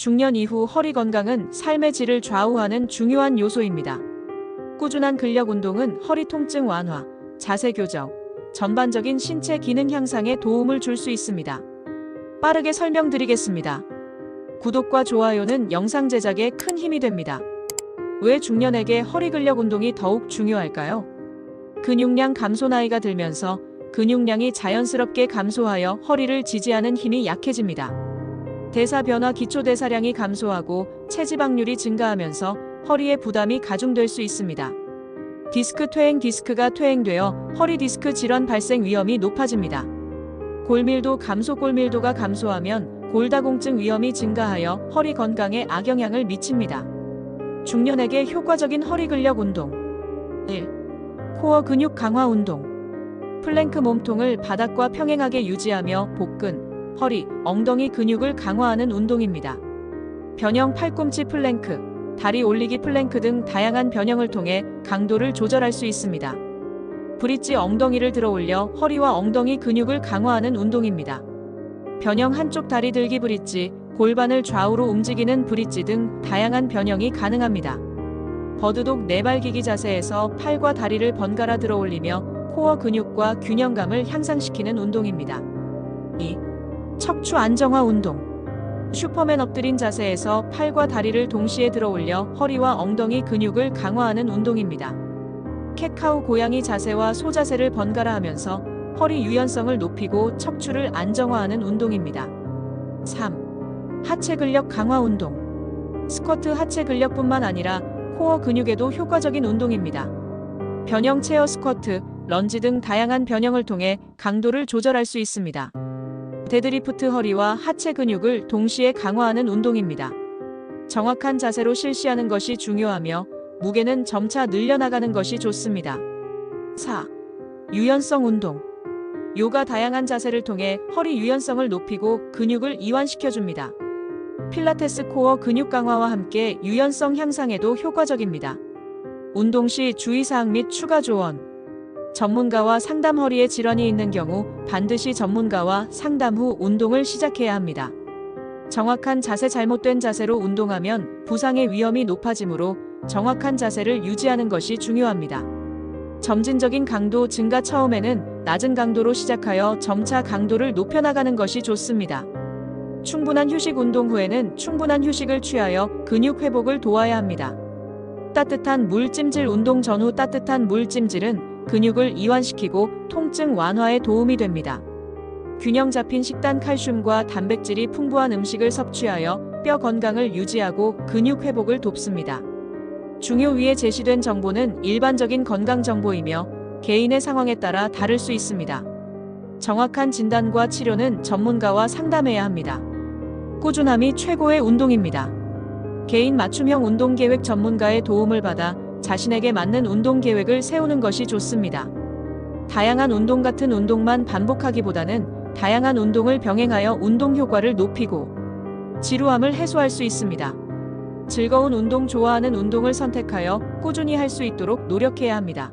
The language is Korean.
중년 이후 허리 건강은 삶의 질을 좌우하는 중요한 요소입니다. 꾸준한 근력 운동은 허리 통증 완화, 자세 교정, 전반적인 신체 기능 향상에 도움을 줄 수 있습니다. 빠르게 설명드리겠습니다. 구독과 좋아요는 영상 제작에 큰 힘이 됩니다. 왜 중년에게 허리 근력 운동이 더욱 중요할까요? 근육량 감소 나이가 들면서 근육량이 자연스럽게 감소하여 허리를 지지하는 힘이 약해집니다. 대사 변화 기초 대사량이 감소하고 체지방률이 증가하면서 허리의 부담이 가중될 수 있습니다. 디스크 퇴행 디스크가 퇴행되어 허리 디스크 질환 발생 위험이 높아집니다. 골밀도 감소 골밀도가 감소하면 골다공증 위험이 증가하여 허리 건강에 악영향을 미칩니다. 중년에게 효과적인 허리 근력 운동 1. 코어 근육 강화 운동 플랭크 몸통을 바닥과 평행하게 유지하며 복근, 허리, 엉덩이 근육을 강화하는 운동입니다. 변형 팔꿈치 플랭크, 다리 올리기 플랭크 등 다양한 변형을 통해 강도를 조절할 수 있습니다. 브릿지 엉덩이를 들어 올려 허리와 엉덩이 근육을 강화하는 운동입니다. 변형 한쪽 다리 들기 브릿지, 골반을 좌우로 움직이는 브릿지 등 다양한 변형이 가능합니다. 버드독 네발기기 자세에서 팔과 다리를 번갈아 들어 올리며 코어 근육과 균형감을 향상시키는 운동입니다. 2. 척추 안정화 운동. 슈퍼맨 엎드린 자세에서 팔과 다리를 동시에 들어 올려 허리와 엉덩이 근육을 강화하는 운동입니다. 캣카우 고양이 자세와 소자세를 번갈아 하면서 허리 유연성을 높이고 척추를 안정화하는 운동입니다. 3. 하체 근력 강화 운동. 스쿼트 하체 근력뿐만 아니라 코어 근육에도 효과적인 운동입니다. 변형 체어 스쿼트, 런지 등 다양한 변형을 통해 강도를 조절할 수 있습니다. 데드리프트 허리와 하체 근육을 동시에 강화하는 운동입니다. 정확한 자세로 실시하는 것이 중요하며 무게는 점차 늘려나가는 것이 좋습니다. 4. 유연성 운동. 요가 다양한 자세를 통해 허리 유연성을 높이고 근육을 이완시켜줍니다. 필라테스 코어 근육 강화와 함께 유연성 향상에도 효과적입니다. 운동 시 주의사항 및 추가 조언. 전문가와 상담 허리에 질환이 있는 경우 반드시 전문가와 상담 후 운동을 시작해야 합니다. 정확한 자세 잘못된 자세로 운동하면 부상의 위험이 높아지므로 정확한 자세를 유지하는 것이 중요합니다. 점진적인 강도 증가 처음에는 낮은 강도로 시작하여 점차 강도를 높여나가는 것이 좋습니다. 충분한 휴식 운동 후에는 충분한 휴식을 취하여 근육 회복을 도와야 합니다. 따뜻한 물 찜질 운동 전후 따뜻한 물 찜질은 근육을 이완시키고 통증 완화에 도움이 됩니다. 균형 잡힌 식단 칼슘과 단백질이 풍부한 음식을 섭취하여 뼈 건강을 유지하고 근육 회복을 돕습니다. 중요 위에 제시된 정보는 일반적인 건강 정보이며 개인의 상황에 따라 다를 수 있습니다. 정확한 진단과 치료는 전문가와 상담해야 합니다. 꾸준함이 최고의 운동입니다. 개인 맞춤형 운동 계획 전문가의 도움을 받아 자신에게 맞는 운동 계획을 세우는 것이 좋습니다. 다양한 운동 같은 운동만 반복하기보다는 다양한 운동을 병행하여 운동 효과를 높이고 지루함을 해소할 수 있습니다. 즐거운 운동 좋아하는 운동을 선택하여 꾸준히 할 수 있도록 노력해야 합니다.